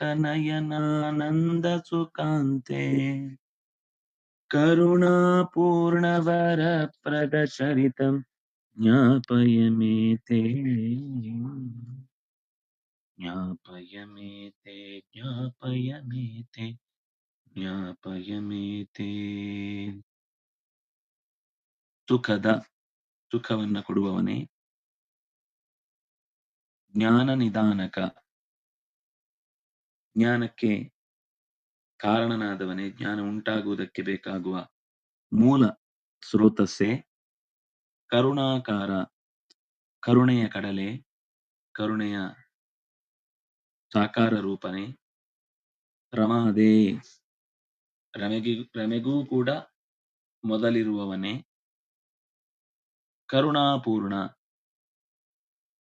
ಸಾಧಕನಯನಾನಂದ ಸುಕಾಂತೆ ಕರುಣಾಪೂರ್ಣವರ ಪ್ರದಚರಿತಂ ಜ್ಞಾಪಯ ಮೇ ತೇ ಜ್ಞಾಪಯ ಮೇತೆ ತೇ ಜ್ಞಾಪಯ ಮೇ ತೇ ಜ್ಞಾಪಯ ಮೇತೆ ಸುಖದ ಸುಖವನ್ನ ಕೊಡುವವನೇ ಜ್ಞಾನ ನಿಧಾನಕ ಜ್ಞಾನಕ್ಕೆ ಕಾರಣನಾದವನೇ ಜ್ಞಾನ ಉಂಟಾಗುವುದಕ್ಕೆ ಬೇಕಾಗುವ ಮೂಲ ಸ್ರೋತಸ್ಸೇ ಕರುಣಾಕಾರ, ಕರುಣೆಯ ಕಡಲೆ, ಕರುಣೆಯ ಸಾಕಾರ ರೂಪನೆ. ರಮಾದೇ, ರಮೆಗಿ, ರಮೆಗೂ ಕೂಡ ಮೊದಲಿರುವವನೇ. ಕರುಣಾಪೂರ್ಣ,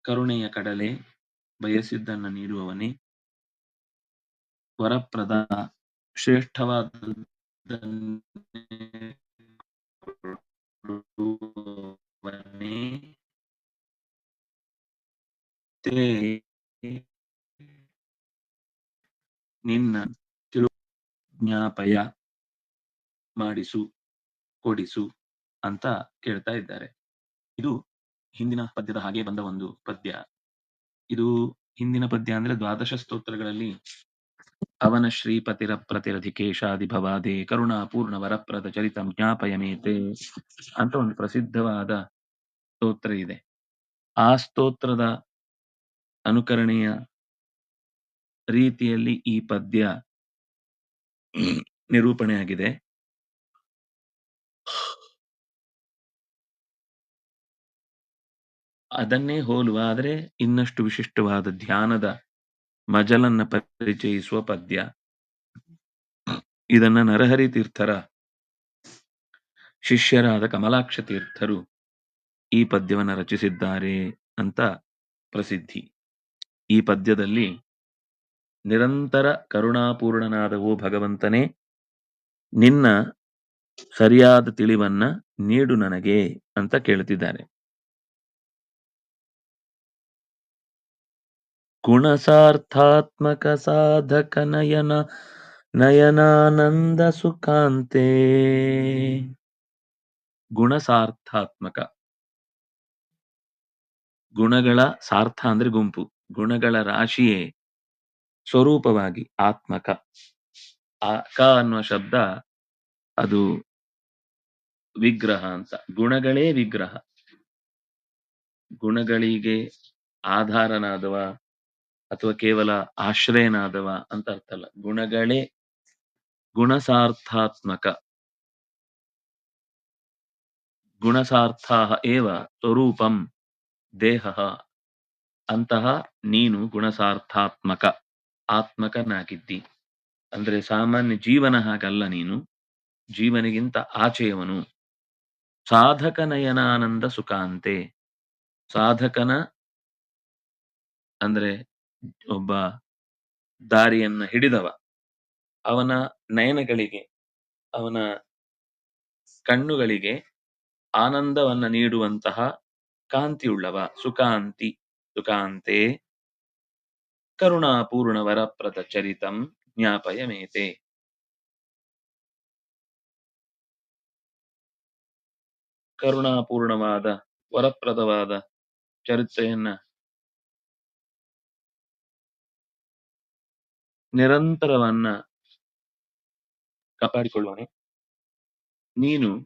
ಕರುಣೆಯ ಕಡಲೆ ಬಯಸಿದ್ದನ್ನು ನೀಡುವವನೇ. ವರಪ್ರದ ಶ್ರೇಷ್ಠವಾದವನ್ನೇ ತೇ ನಿನ್ನ ತಿಳು ಜ್ಞಾಪಯ ಮಾಡಿಸು, ಕೊಡಿಸು ಅಂತ ಕೇಳ್ತಾ ಇದ್ದಾರೆ. ಇದು ಹಿಂದಿನ ಪದ್ಯದ ಹಾಗೆ ಬಂದ ಒಂದು ಪದ್ಯ. ಇದು ಹಿಂದಿನ ಪದ್ಯ ಅಂದ್ರೆ ದ್ವಾದಶ ಸ್ತೋತ್ರಗಳಲ್ಲಿ ಅವನ ಶ್ರೀಪತಿರ ಪ್ರತಿರಧಿಕೇಶಾದಿ ಭವಾದೇ ಕರುಣಾ ಪೂರ್ಣ ವರಪ್ರದ ಚರಿತಂ ಜ್ಞಾಪಯಮೇತೆ ಅಂತ ಒಂದು ಪ್ರಸಿದ್ಧವಾದ ಸ್ತೋತ್ರ ಇದೆ. ಆ ಸ್ತೋತ್ರದ ಅನುಕರಣೆಯ ರೀತಿಯಲ್ಲಿ ಈ ಪದ್ಯ ನಿರೂಪಣೆಯಾಗಿದೆ. ಅದನ್ನೇ ಹೋಲುವ, ಆದರೆ ಇನ್ನಷ್ಟು ವಿಶಿಷ್ಟವಾದ ಧ್ಯಾನದ ಮಜಲನ್ನ ಪರಿಚಯಿಸುವ ಪದ್ಯ. ಇದನ್ನ ನರಹರಿ ತೀರ್ಥರ ಶಿಷ್ಯರಾದ ಕಮಲಾಕ್ಷ ತೀರ್ಥರು ಈ ಪದ್ಯವನ್ನ ರಚಿಸಿದ್ದಾರೆ ಅಂತ ಪ್ರಸಿದ್ಧಿ. ಈ ಪದ್ಯದಲ್ಲಿ ನಿರಂತರ ಕರುಣಾಪೂರ್ಣನಾದ ಓ ಭಗವಂತನೇ, ನಿನ್ನ ಸರಿಯಾದ ತಿಳಿವನ್ನ ನೀಡು ನನಗೆ ಅಂತ ಕೇಳ್ತಿದ್ದಾರೆ. ಗುಣಸಾರ್ಥಾತ್ಮಕ ಸಾಧಕ ನಯನ ನಯನಾನಂದ ಸುಖಾಂತೆ ಗುಣಸಾರ್ಥಾತ್ಮಕ. ಗುಣಗಳ ಸಾರ್ಥ ಅಂದ್ರೆ ಗುಂಪು. ಗುಣಗಳ ರಾಶಿಯೇ ಸ್ವರೂಪವಾಗಿ ಆತ್ಮಕ. ಆ ಕ ಅನ್ನುವ ಶಬ್ದ ಅದು ವಿಗ್ರಹ ಅಂತ. ಗುಣಗಳೇ ವಿಗ್ರಹ. ಗುಣಗಳಿಗೆ ಆಧಾರನಾದವ ಅಥವಾ ಕೇವಲ ಆಶ್ರಯನಾದವ ಅಂತ ಅರ್ಥ ಅಲ್ಲ. ಗುಣಗಳೇ ಗುಣಸಾರ್ಥಾತ್ಮಕ. ಗುಣಸಾರ್ಥಾ ಏವ ಸ್ವರೂಪಂ ದೇಹ. ಅಂತಹ ನೀನು ಗುಣಸಾರ್ಥಾತ್ಮಕ, ಆತ್ಮಕನಾಗಿದ್ದಿ. ಅಂದ್ರೆ ಸಾಮಾನ್ಯ ಜೀವನ ಹಾಗಲ್ಲ ನೀನು. ಜೀವನಿಗಿಂತ ಆಚೆಯವನು. ಸಾಧಕ ನಯನಾನಂದ ಸುಖಾಂತೆ. ಸಾಧಕನ ಅಂದ್ರೆ ಒಬ್ಬ ದಾರಿಯನ್ನ ಹಿಡಿದವ. ಅವನ ನಯನಗಳಿಗೆ, ಅವನ ಕಣ್ಣುಗಳಿಗೆ ಆನಂದವನ್ನ ನೀಡುವಂತಹ ಕಾಂತಿಯುಳ್ಳವ. ಸುಕಾಂತಿ ಸುಕಾಂತೆ ಕರುಣಾಪೂರ್ಣ ವರಪ್ರದ ಚರಿತಂ ಜ್ಞಾಪಯ ಮೇತೆ ಕರುಣಾಪೂರ್ಣವಾದ, ವರಪ್ರದವಾದ ಚರಿತ್ರೆಯನ್ನ ನಿರಂತರವನ್ನ ಕಾಪಾಡಿಕೊಳ್ಳುವನೆ ನೀನು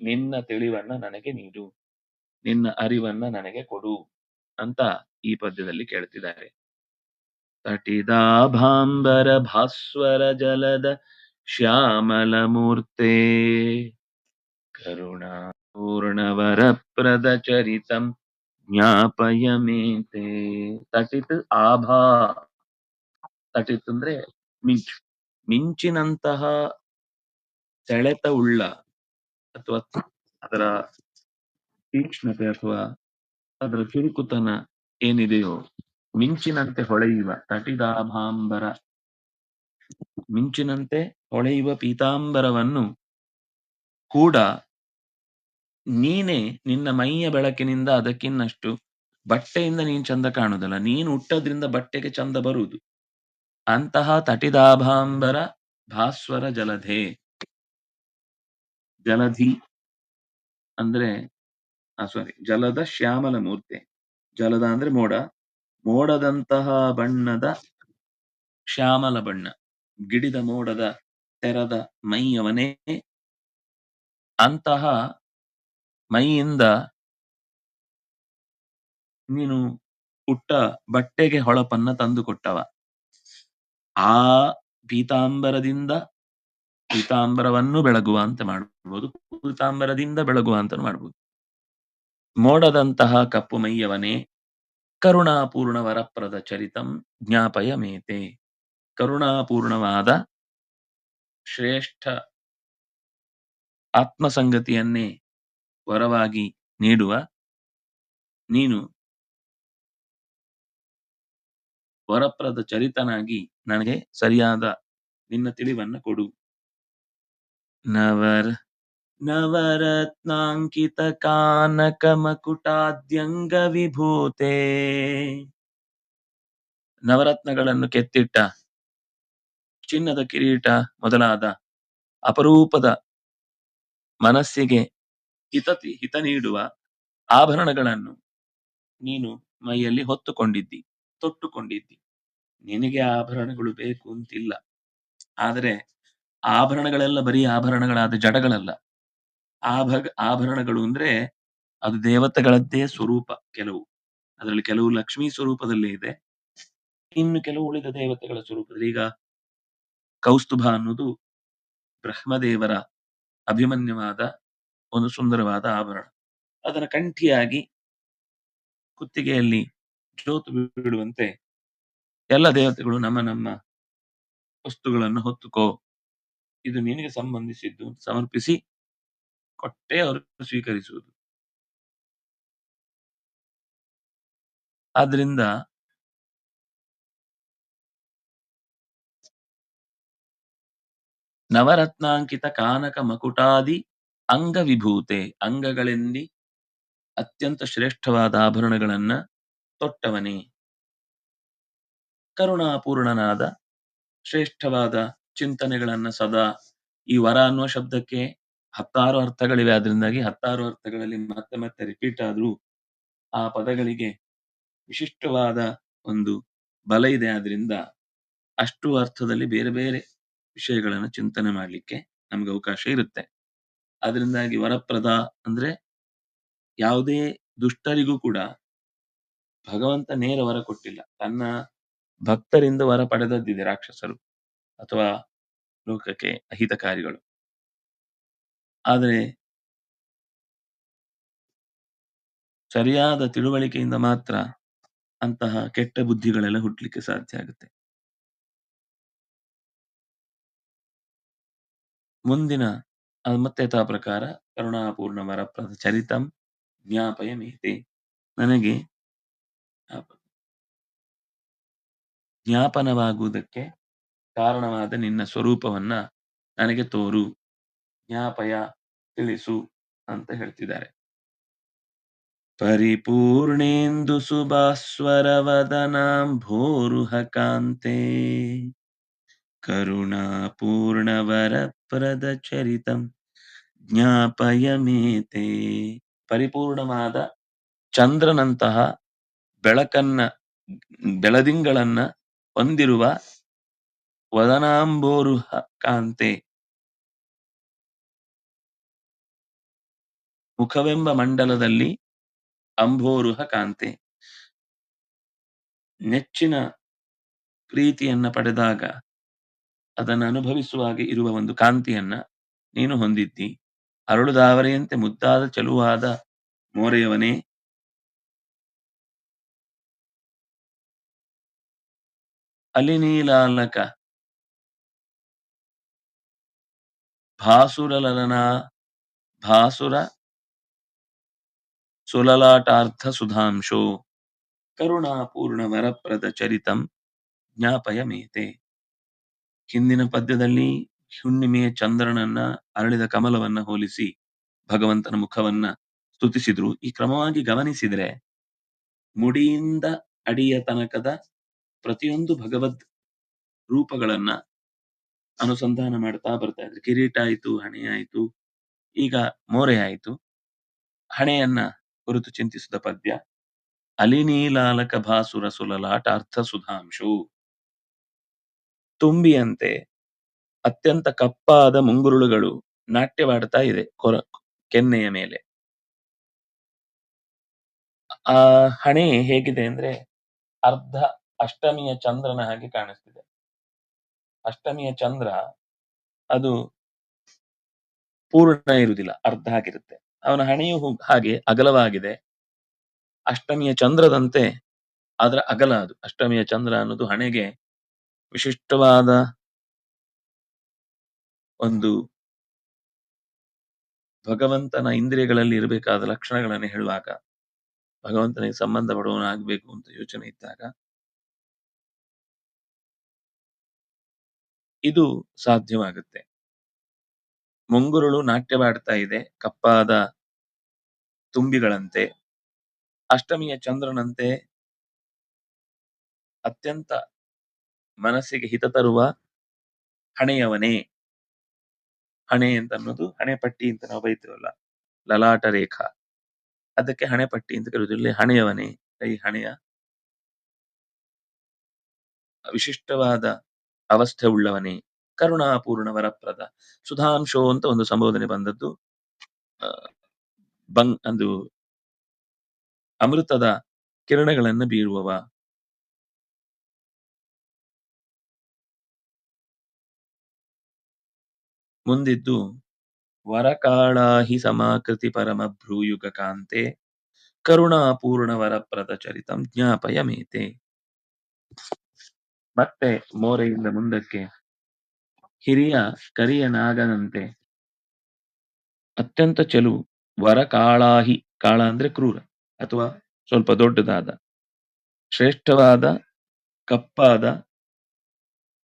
ನಿನ್ನ ತಿಳಿವನ್ನ ನನಗೆ ನೀಡು. ನಿನ್ನ ಅರಿವನ್ನ ನನಗೆ ಕೊಡು ಅಂತ ಈ ಪದ್ಯದಲ್ಲಿ ಕೇಳ್ತಿದ್ದಾರೆ. ತಟಿದಾಭಾಂಬರ ಭಾಸ್ವರ ಜಲದ ಶ್ಯಾಮಲ ಮೂರ್ತೆ. ಪ್ರದ ಚರಿತಂ ಜ್ಞಾಪಯ ಮೇತೆ ತಟಿತ್ ಆಭಾ ತಟಿತ್ ಅಂದ್ರೆ ಮಿಂಚು. ಮಿಂಚಿನಂತಹ ಸೆಳೆತ ಉಳ್ಳ ಅಥವಾ ಅದರ ತೀಕ್ಷ್ಣತೆ ಅಥವಾ ಅದರ ಚುರುಕುತನ ಏನಿದೆಯೋ ಮಿಂಚಿನಂತೆ ಹೊಳೆಯುವ ತಟಿದಾಭಾಂಬರ. ಮಿಂಚಿನಂತೆ ಹೊಳೆಯುವ ಪೀತಾಂಬರವನ್ನು ಕೂಡ ನೀನೇ ನಿನ್ನ ಮೈಯ ಬೆಳಕಿನಿಂದ ಅದಕ್ಕಿನ್ನಷ್ಟು ಬಟ್ಟೆಯಿಂದ ನೀನ್ ಚಂದ ಕಾಣುದಲ್ಲ ನೀನು ಹುಟ್ಟೋದ್ರಿಂದ ಬಟ್ಟೆಗೆ ಚಂದ ಬರುವುದು. ಅಂತಹ ತಟಿದಾಭಾಂಬರ ಭಾಸ್ವರ ಜಲಧೆ. ಜಲಧಿ ಅಂದ್ರೆ ಸಾರಿ ಜಲದ ಶ್ಯಾಮಲ ಮೂರ್ತಿ. ಜಲದ ಅಂದ್ರೆ ಮೋಡ. ಮೋಡದಂತಹ ಬಣ್ಣದ ಶ್ಯಾಮಲ ಬಣ್ಣ. ಗಿಡಿದ ಮೋಡದ ತೆರದ ಮೈಯವನೇ. ಅಂತಹ ಮೈಯಿಂದ ನೀನು ಉಟ್ಟ ಬಟ್ಟೆಗೆ ಹೊಳಪನ್ನ ತಂದುಕೊಟ್ಟವ. ಆ ಪೀತಾಂಬರದಿಂದ ಪೀತಾಂಬರವನ್ನು ಬೆಳಗುವ ಅಂತ ಮಾಡಬಹುದು ಪೀತಾಂಬರದಿಂದ ಬೆಳಗುವ ಅಂತ ಮಾಡಬಹುದು ಮೋಡದಂತಹ ಕಪ್ಪು ಮೈಯವನೇ, ಕರುಣಾಪೂರ್ಣ ವರಪ್ರದ ಚರಿತಂ ಜ್ಞಾಪಯ ಮೇತೆ ಕರುಣಾಪೂರ್ಣವಾದ ಶ್ರೇಷ್ಠ ಆತ್ಮಸಂಗತಿಯನ್ನೇ ವರವಾಗಿ ನೀಡುವ ನೀನು ವರಪ್ರದ ಚರಿತನಾಗಿ ನನಗೆ ಸರಿಯಾದ ನಿನ್ನ ತಿಳಿವನ್ನ ಕೊಡು. ನವರ, ನವರತ್ನಾಂಕಿತ ಕಾನಕ ಮಕುಟಾದ್ಯಂಗ ವಿಭೂತೆ. ನವರತ್ನಗಳನ್ನು ಕೆತ್ತಿಟ್ಟ ಚಿನ್ನದ ಕಿರೀಟ ಮೊದಲಾದ ಅಪರೂಪದ ಮನಸ್ಸಿಗೆ ಹಿತ ಹಿತ ನೀಡುವ ಆಭರಣಗಳನ್ನು ನೀನು ಮೈಯಲ್ಲಿ ಹೊತ್ತುಕೊಂಡಿದ್ದಿ. ತೊಟ್ಟುಕೊಂಡಿದ್ದಿ. ನಿನಗೆ ಆಭರಣಗಳು ಬೇಕು ಅಂತಿಲ್ಲ. ಆದರೆ ಆಭರಣಗಳೆಲ್ಲ ಬರೀ ಆಭರಣಗಳಾದ ಜಡಗಳಲ್ಲ. ಆಭ ಆಭರಣಗಳು ಅಂದ್ರೆ ಅದು ದೇವತೆಗಳದ್ದೇ ಸ್ವರೂಪ ಕೆಲವು. ಅದರಲ್ಲಿ ಕೆಲವು ಲಕ್ಷ್ಮೀ ಸ್ವರೂಪದಲ್ಲೇ ಇದೆ. ಇನ್ನು ಕೆಲವು ಉಳಿದ ದೇವತೆಗಳ ಸ್ವರೂಪದಲ್ಲಿ ಈಗ ಕೌಸ್ತುಭ ಅನ್ನೋದು ಬ್ರಹ್ಮದೇವರ ಅಭಿಮನ್ಯವಾದ ಒಂದು ಸುಂದರವಾದ ಆಭರಣ. ಅದನ್ನ ಕಂಠಿಯಾಗಿ ಕುತ್ತಿಗೆಯಲ್ಲಿ ಜೋತು ಬಿಡುವಂತೆ ಎಲ್ಲ ದೇವತೆಗಳು ನಮ್ಮ ನಮ್ಮ ವಸ್ತುಗಳನ್ನು ಹೊತ್ತುಕೋ, ಇದು ನಿನಗೆ ಸಂಬಂಧಿಸಿದ್ದು ಸಮರ್ಪಿಸಿ ಕೊಟ್ಟೆ ಅವರು ಸ್ವೀಕರಿಸುವುದು. ಆದ್ರಿಂದ ನವರತ್ನಾಂಕಿತ ಕಾನಕ ಮಕುಟಾದಿ ಅಂಗವಿಭೂತೆ ಅಂಗಗಳೆಂದಿ ಅತ್ಯಂತ ಶ್ರೇಷ್ಠವಾದ ಆಭರಣಗಳನ್ನ ತೊಟ್ಟವನೇ. ಕರುಣಾಪೂರ್ಣನಾದ, ಶ್ರೇಷ್ಠವಾದ ಚಿಂತನೆಗಳನ್ನ ಸದಾ ಈ ವರ ಅನ್ನುವ ಶಬ್ದಕ್ಕೆ ಹತ್ತಾರು ಅರ್ಥಗಳಿವೆ. ಅದರಿಂದಾಗಿ ಹತ್ತಾರು ಅರ್ಥಗಳಲ್ಲಿ ಮತ್ತೆ ಮತ್ತೆ ರಿಪೀಟ್ ಆದ್ರೂ ಆ ಪದಗಳಿಗೆ ವಿಶಿಷ್ಟವಾದ ಒಂದು ಬಲ ಇದೆ. ಆದ್ರಿಂದ ಅಷ್ಟು ಅರ್ಥದಲ್ಲಿ ಬೇರೆ ಬೇರೆ ವಿಷಯಗಳನ್ನು ಚಿಂತನೆ ಮಾಡಲಿಕ್ಕೆ ನಮ್ಗೆ ಅವಕಾಶ ಇರುತ್ತೆ. ಅದರಿಂದಾಗಿ ವರಪ್ರದ ಅಂದ್ರೆ ಯಾವುದೇ ದುಷ್ಟರಿಗೂ ಕೂಡ ಭಗವಂತ ನೇರ ವರ ಕೊಟ್ಟಿಲ್ಲ. ತನ್ನ ಭಕ್ತರಿಂದ ವರ ಪಡೆದದ್ದಿದೆ ರಾಕ್ಷಸರು ಅಥವಾ ಲೋಕಕ್ಕೆ ಅಹಿತಕಾರಿಗಳು. ಆದರೆ ಸರಿಯಾದ ತಿಳುವಳಿಕೆಯಿಂದ ಮಾತ್ರ ಅಂತಹ ಕೆಟ್ಟ ಬುದ್ಧಿಗಳೆಲ್ಲ ಹುಟ್ಟಲಿಕ್ಕೆ ಸಾಧ್ಯ ಆಗುತ್ತೆ. ಮುಂದಿನ ಮತ್ತೆತಾ ಪ್ರಕಾರ ಕರುಣಾಪೂರ್ಣ ವರಪ್ರದ ಚರಿತಂ ಜ್ಞಾಪಯ ಮೇತೆ ನನಗೆ ಜ್ಞಾಪನವಾಗುವುದಕ್ಕೆ ಕಾರಣವಾದ ನಿನ್ನ ಸ್ವರೂಪವನ್ನ ನನಗೆ ತೋರು, ಜ್ಞಾಪಯ, ತಿಳಿಸು ಅಂತ ಹೇಳ್ತಿದ್ದಾರೆ. ಪರಿಪೂರ್ಣೇಂದು ಸುಭಾಸ್ವರವದನಾಂಭೋರುಹ ಕಾಂತೆ ಕರುಣಾಪೂರ್ಣವರಪ್ರದ ಚರಿತಂ ಜ್ಞಾಪಯ ಮೇತೆ ಪರಿಪೂರ್ಣವಾದ ಚಂದ್ರನಂತಹ ಬೆಳಕನ್ನ, ಬೆಳದಿಂಗಳನ್ನ ಹೊಂದಿರುವ ವದನಾಂಬೋರುಹ ಕಾಂತೆ. ಮುಖವೆಂಬ ಮಂಡಲದಲ್ಲಿ ಅಂಬೋರುಹ ಕಾಂತೆ. ನೆಚ್ಚಿನ ಪ್ರೀತಿಯನ್ನ ಪಡೆದಾಗ ಅದನ್ನು ಅನುಭವಿಸುವಾಗ ಇರುವ ಒಂದು ಕಾಂತಿಯನ್ನ ನೀನು ಹೊಂದಿದ್ದಿ. ಅರಳುದಾವರೆಯಂತೆ ಮುದ್ದಾದ, ಚಲುವಾದ ಮೋರೆಯವನೇ ಅಲಿನೀಲಾಲಕ. ಭಾಸುರಲನ ಭಾಸುರ ಸುಲಲಾಟಾರ್ಥ ಸುಧಾಂಶೋ, ಕರುಣಾಪೂರ್ಣ ವರಪ್ರದ ಚರಿತಂ ಜ್ಞಾಪಯ ಮೇತೆ ಹಿಂದಿನ ಪದ್ಯದಲ್ಲಿ ಹುಣ್ಣಿಮೆಯ ಚಂದ್ರನನ್ನ ಅರಳಿದ ಕಮಲವನ್ನ ಹೋಲಿಸಿ ಭಗವಂತನ ಮುಖವನ್ನ ಸ್ತುತಿಸಿದ್ರು. ಈ ಕ್ರಮವಾಗಿ ಗಮನಿಸಿದ್ರೆ ಮುಡಿಯಿಂದ ಅಡಿಯ ತನಕದ ಪ್ರತಿಯೊಂದು ಭಗವದ್ ರೂಪಗಳನ್ನ ಅನುಸಂಧಾನ ಮಾಡ್ತಾ ಬರ್ತಾ ಇದ್ರು. ಕಿರೀಟ ಆಯ್ತು, ಹಣೆ ಆಯ್ತು, ಈಗ ಮೋರೆ ಆಯ್ತು. ಹಣೆಯನ್ನ ಕುರಿತು ಚಿಂತಿಸಿದ ಪದ್ಯ, ಅಲಿನೀಲಾಲಕ ಭಾಸುರ ಸುಲಲಾಟ ಅರ್ಥ ಸುಧಾಂಶು ತುಂಬಿಯಂತೆ ಅತ್ಯಂತ ಕಪ್ಪಾದ ಮುಂಗುರುಳುಗಳು ನಾಟ್ಯವಾಡ್ತಾ ಇದೆ ಕೊರ, ಕೆನ್ನೆಯ ಮೇಲೆ. ಆ ಹಣೆ ಹೇಗಿದೆ ಅಂದ್ರೆ ಅರ್ಧ ಅಷ್ಟಮಿಯ ಚಂದ್ರನ ಹಾಗೆ ಕಾಣಿಸ್ತಿದೆ. ಅಷ್ಟಮಿಯ ಚಂದ್ರ ಅದು ಪೂರ್ಣ ಇರುವುದಿಲ್ಲ, ಅರ್ಧ ಆಗಿರುತ್ತೆ ಅವನ ಹಣೆಯು ಹಾಗೆ ಅಗಲವಾಗಿದೆ. ಅಷ್ಟಮಿಯ ಚಂದ್ರದಂತೆ ಅದರ ಅಗಲ ಅದು. ಅಷ್ಟಮಿಯ ಚಂದ್ರ ಅನ್ನೋದು ಹಣೆಗೆ ವಿಶಿಷ್ಟವಾದ ಒಂದು ಭಗವಂತನ ಇಂದ್ರಿಯಗಳಲ್ಲಿ ಇರಬೇಕಾದ ಲಕ್ಷಣಗಳನ್ನು ಹೇಳುವಾಗ ಭಗವಂತನಿಗೆ ಸಂಬಂಧ ಪಡುವವನಾಗಬೇಕು ಅಂತ ಯೋಚನೆ ಇದ್ದಾಗ ಇದು ಸಾಧ್ಯವಾಗುತ್ತೆ. ಮುಂಗುರುಳು ನಾಟ್ಯವಾಡ್ತಾ ಇದೆ, ಕಪ್ಪಾದ ತುಂಬಿಗಳಂತೆ. ಅಷ್ಟಮಿಯ ಚಂದ್ರನಂತೆ ಅತ್ಯಂತ ಮನಸ್ಸಿಗೆ ಹಿತ ತರುವ ಹಣೆಯವನೇ. ಹಣೆ ಅಂತ ಅನ್ನೋದು ಹಣೆಪಟ್ಟಿ ಅಂತ ನಾವು ಬೈತೀವಲ್ಲ, ಲಲಾಟ ರೇಖಾ. ಅದಕ್ಕೆ ಹಣೆಪಟ್ಟಿ ಅಂತ ಕರೆಯುವುದು ಇಲ್ಲಿ ಹಣೆಯವನೇ ಕೈ ಹಣೆಯ ವಿಶಿಷ್ಟವಾದ ಅವಸ್ಥೆ ಉಳ್ಳವನೇ, ಕರುಣಾಪೂರ್ಣ ವರಪ್ರದ. ಸುಧಾಂಶೋ ಅಂತ ಒಂದು ಸಂಬೋಧನೆ ಬಂದದ್ದು. ಬಂಗ್ ಅದು ಅಮೃತದ ಕಿರಣಗಳನ್ನು ಬೀರುವವ. ಮುಂದಿದ್ದು, ವರಕಾಳಾಹಿ ಸಮಾಕೃತಿ ಪರಮ ಭ್ರೂಯುಗ ಕಾಂತೆ, ಕರುಣಾಪೂರ್ಣ ವರಪ್ರದ ಚರಿತಂ ಜ್ಞಾಪಯ ಮೇತೆ ಮತ್ತೆ ಮೋರೆಯಿಂದ ಮುಂದಕ್ಕೆ ಹಿರಿಯ ಕರಿಯ ನಾಗನಂತೆ ಅತ್ಯಂತ ಚೆಲುವು ವರಕಾಳಾಹಿ ಕಾಳ ಅಂದ್ರೆ ಕ್ರೂರ ಅಥವಾ ಸ್ವಲ್ಪ ದೊಡ್ಡದಾದ. ಶ್ರೇಷ್ಠವಾದ, ಕಪ್ಪಾದ,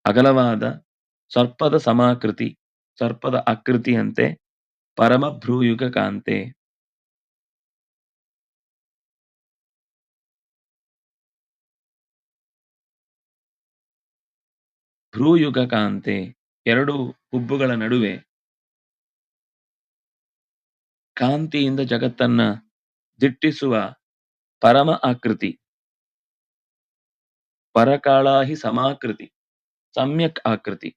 ಅಗಲವಾದ, ಸರ್ಪದ ಸಮಾಕೃತಿ, ಸರ್ಪದ ಆಕೃತಿಯಂತೆ ಪರಮ ಭ್ರೂಯುಗ ಕಾಂತೆ. ಭ್ರೂಯುಗ ಕಾಂತೆ ಎರಡು ಹುಬ್ಬುಗಳ ನಡುವೆ ಕಾಂತಿಯಿಂದ ಜಗತ್ತನ್ನ ದಿಟ್ಟಿಸುವ ಪರಮ ಆಕೃತಿ. ಪರಕಾಳಾಹಿ ಸಮಾಕೃತಿ, ಸಮ್ಯಕ್ ಆಕೃತಿ.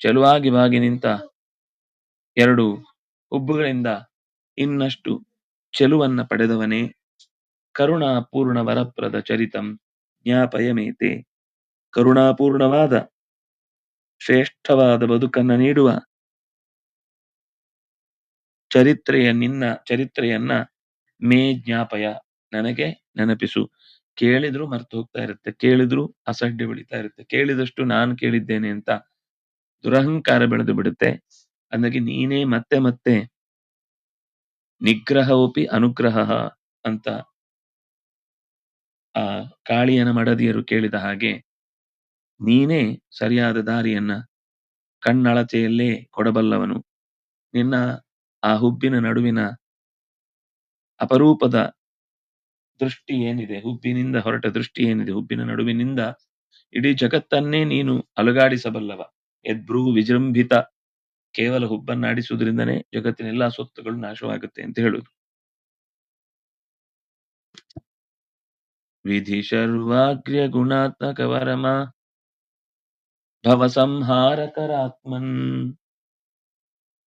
ಚೆಲುವಾಗಿ ಬಾಗಿ ನಿಂತ ಎರಡು ಹುಬ್ಬುಗಳಿಂದ ಇನ್ನಷ್ಟು ಚೆಲುವನ್ನ ಪಡೆದವನೇ ಕರುಣಾಪೂರ್ಣ ವರಪ್ರದ ಚರಿತಂ ಜ್ಞಾಪಯ ಮೇತೆ ಕರುಣಾಪೂರ್ಣವಾದ ಶ್ರೇಷ್ಠವಾದ ಬದುಕನ್ನ ನೀಡುವ ಚರಿತ್ರೆಯ ನಿನ್ನ ಚರಿತ್ರೆಯನ್ನ ಮೇ ಜ್ಞಾಪಯ. ನನಗೆ ನೆನಪಿಸು. ಕೇಳಿದ್ರು ಮರ್ತು ಹೋಗ್ತಾ ಇರುತ್ತೆ. ಕೇಳಿದ್ರು ಅಸಡ್ಡೆ ಬೆಳೀತಾ ಇರುತ್ತೆ. ಕೇಳಿದಷ್ಟು ನಾನು ಕೇಳಿದ್ದೇನೆ ಅಂತ ದುರಹಂಕಾರ ಬೆಳೆದು ಬಿಡುತ್ತೆ. ಅಂದಾಗಿ ನೀನೇ ಮತ್ತೆ ಮತ್ತೆ ನಿಗ್ರಹೋಪಿ ಅನುಗ್ರಹ ಅಂತ ಆ ಕಾಳಿಯನ ಮಡದಿಯರು ಕೇಳಿದ ಹಾಗೆ ನೀನೇ ಸರಿಯಾದ ದಾರಿಯನ್ನ ಕಣ್ಣಳತೆಯಲ್ಲೇ ಕೊಡಬಲ್ಲವನು. ನಿನ್ನ ಆ ಹುಬ್ಬಿನ ನಡುವಿನ ಅಪರೂಪದ ದೃಷ್ಟಿ ಏನಿದೆ ಹುಬ್ಬಿನಿಂದ ಹೊರಟ ದೃಷ್ಟಿ ಏನಿದೆ ಹುಬ್ಬಿನ ನಡುವಿನಿಂದ ಇಡೀ ಜಗತ್ತನ್ನೇ ನೀನು ಅಲುಗಾಡಿಸಬಲ್ಲವ. ಎದ್ಭ್ರೂ ವಿಜೃಂಭಿತ ಕೇವಲ ಹುಬ್ಬನ್ನಾಡಿಸುವುದರಿಂದನೇ ಜಗತ್ತಿನ ಎಲ್ಲಾ ಸ್ವತ್ತುಗಳು ನಾಶವಾಗುತ್ತೆ ಅಂತ ಹೇಳುದು. ವಿಧಿ ಶರ್ವಾಗ್ರ್ಯ ಗುಣಾತ್ಮಕ ವರಮ ಭವ ಸಂಹಾರಕರಾತ್ಮನ್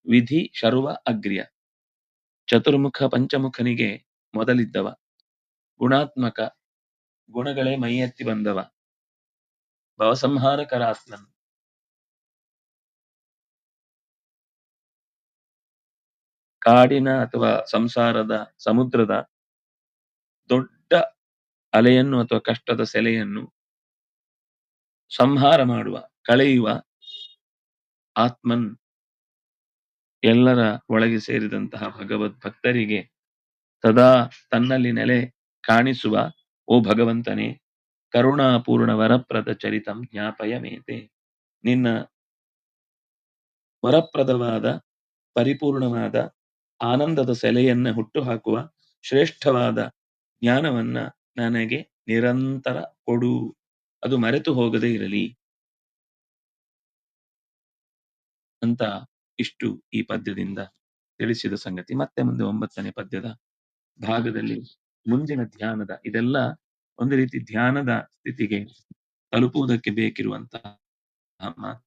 ವಿಧಿ ಶರ್ವ ಅಗ್ರ್ಯ ಚತುರ್ಮುಖ ಪಂಚಮುಖನಿಗೆ ಮೊದಲಿದ್ದವ। ಗುಣಾತ್ಮಕ ಗುಣಗಳೇ ಮೈಯೆತ್ತಿ ಬಂದವ। ಭವಸಂಹಾರಕರಾತ್ಮನ್ ಕಾಡಿನ ಅಥವಾ ಸಂಸಾರದ, ಸಮುದ್ರದ ದೊಡ್ಡ ಅಲೆಯನ್ನು ಅಥವಾ ಕಷ್ಟದ ಸೆಲೆಯನ್ನು ಸಂಹಾರ ಮಾಡುವ ಕಳೆಯುವ ಆತ್ಮನ್ ಎಲ್ಲರ ಒಳಗೆ ಸೇರಿದಂತಹ ಭಗವದ್ ಭಕ್ತರಿಗೆ ಸದಾ ತನ್ನಲ್ಲಿ ನೆಲೆ ಕಾಣಿಸುವ, ಓ ಭಗವಂತನೇ, ಕರುಣಾಪೂರ್ಣ ವರಪ್ರದ ಚರಿತಂ ಜ್ಞಾಪಯ ಮೇತೆ ನಿನ್ನ ವರಪ್ರದವಾದ, ಪರಿಪೂರ್ಣವಾದ, ಆನಂದದ ಸೆಲೆಯನ್ನ ಹುಟ್ಟುಹಾಕುವ ಶ್ರೇಷ್ಠವಾದ ಜ್ಞಾನವನ್ನ ನನಗೆ ನಿರಂತರ ಕೊಡು. ಅದು ಮರೆತು ಹೋಗದೇ ಇರಲಿ. ಅಂತ ಇಷ್ಟು ಈ ಪದ್ಯದಿಂದ ತಿಳಿಸಿದ ಸಂಗತಿ. ಮತ್ತೆ ಮುಂದೆ ಒಂಬತ್ತನೇ ಪದ್ಯದ ಭಾಗದಲ್ಲಿ ಮುಂದಿನ ಧ್ಯಾನದ, ಇದೆಲ್ಲ ಒಂದು ರೀತಿ ಧ್ಯಾನದ ಸ್ಥಿತಿಗೆ ತಲುಪುವುದಕ್ಕೆ ಬೇಕಿರುವಂತಹ ಮಾತು.